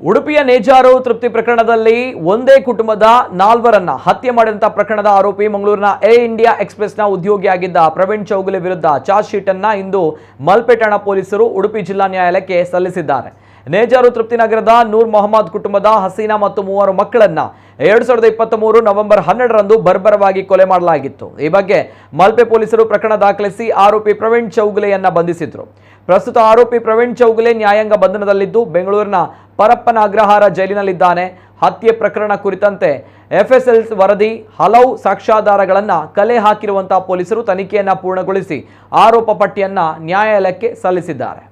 ಉಡುಪಿಯ ನೇಜಾರು ತೃಪ್ತಿ ಪ್ರಕರಣದಲ್ಲಿ ಒಂದೇ ಕುಟುಂಬದ ನಾಲ್ವರನ್ನ ಹತ್ಯೆ ಮಾಡಿದಂತಹ ಪ್ರಕರಣದ ಆರೋಪಿ ಮಂಗಳೂರಿನ ಏ ಇಂಡಿಯಾ ಎಕ್ಸ್ಪ್ರೆಸ್ನ ಉದ್ಯೋಗಿಯಾಗಿದ್ದ ಪ್ರವೀಣ್ ಚೌಗುಲೆ ವಿರುದ್ಧ ಚಾರ್ಜ್ ಶೀಟ್ ಅನ್ನ ಇಂದು ಮಲ್ಪೆ ಪೊಲೀಸರು ಉಡುಪಿ ಜಿಲ್ಲಾ ನ್ಯಾಯಾಲಯಕ್ಕೆ ಸಲ್ಲಿಸಿದ್ದಾರೆ. ನೇಜಾರು ತೃಪ್ತಿ ನಗರದ ನೂರ್ ಮೊಹಮ್ಮದ್ ಕುಟುಂಬದ ಹಸೀನಾ ಮತ್ತು ಮೂವರು ಮಕ್ಕಳನ್ನ ಎರಡ್ ಸಾವಿರದ ಇಪ್ಪತ್ತ್ ಮೂರು ನವೆಂಬರ್ ಹನ್ನೆರಡರಂದು ಬರ್ಬರವಾಗಿ ಕೊಲೆ ಮಾಡಲಾಗಿತ್ತು. ಈ ಬಗ್ಗೆ ಮಲ್ಪೆ ಪೊಲೀಸರು ಪ್ರಕರಣ ದಾಖಲಿಸಿ ಆರೋಪಿ ಪ್ರವೀಣ್ ಚೌಗುಲೆಯನ್ನ ಬಂಧಿಸಿದ್ರು. ಪ್ರಸ್ತುತ ಆರೋಪಿ ಪ್ರವೀಣ್ ಚೌಗುಲೆ ನ್ಯಾಯಾಂಗ ಬಂಧನದಲ್ಲಿದ್ದು, ಬೆಂಗಳೂರಿನ ಪರಪ್ಪನ ಅಗ್ರಹಾರ ಜೈಲಿನಲ್ಲಿದ್ದಾನೆ. ಹತ್ಯೆ ಪ್ರಕರಣ ಕುರಿತಂತೆ ಎಫ್ಎಸ್ಎಲ್ ವರದಿ, ಹಲವು ಸಾಕ್ಷ್ಯಾಧಾರಗಳನ್ನು ಕಲೆ ಹಾಕಿರುವಂತಹ ಪೊಲೀಸರು ತನಿಖೆಯನ್ನು ಪೂರ್ಣಗೊಳಿಸಿ ಆರೋಪ ಪಟ್ಟಿಯನ್ನು ನ್ಯಾಯಾಲಯಕ್ಕೆ ಸಲ್ಲಿಸಿದ್ದಾರೆ.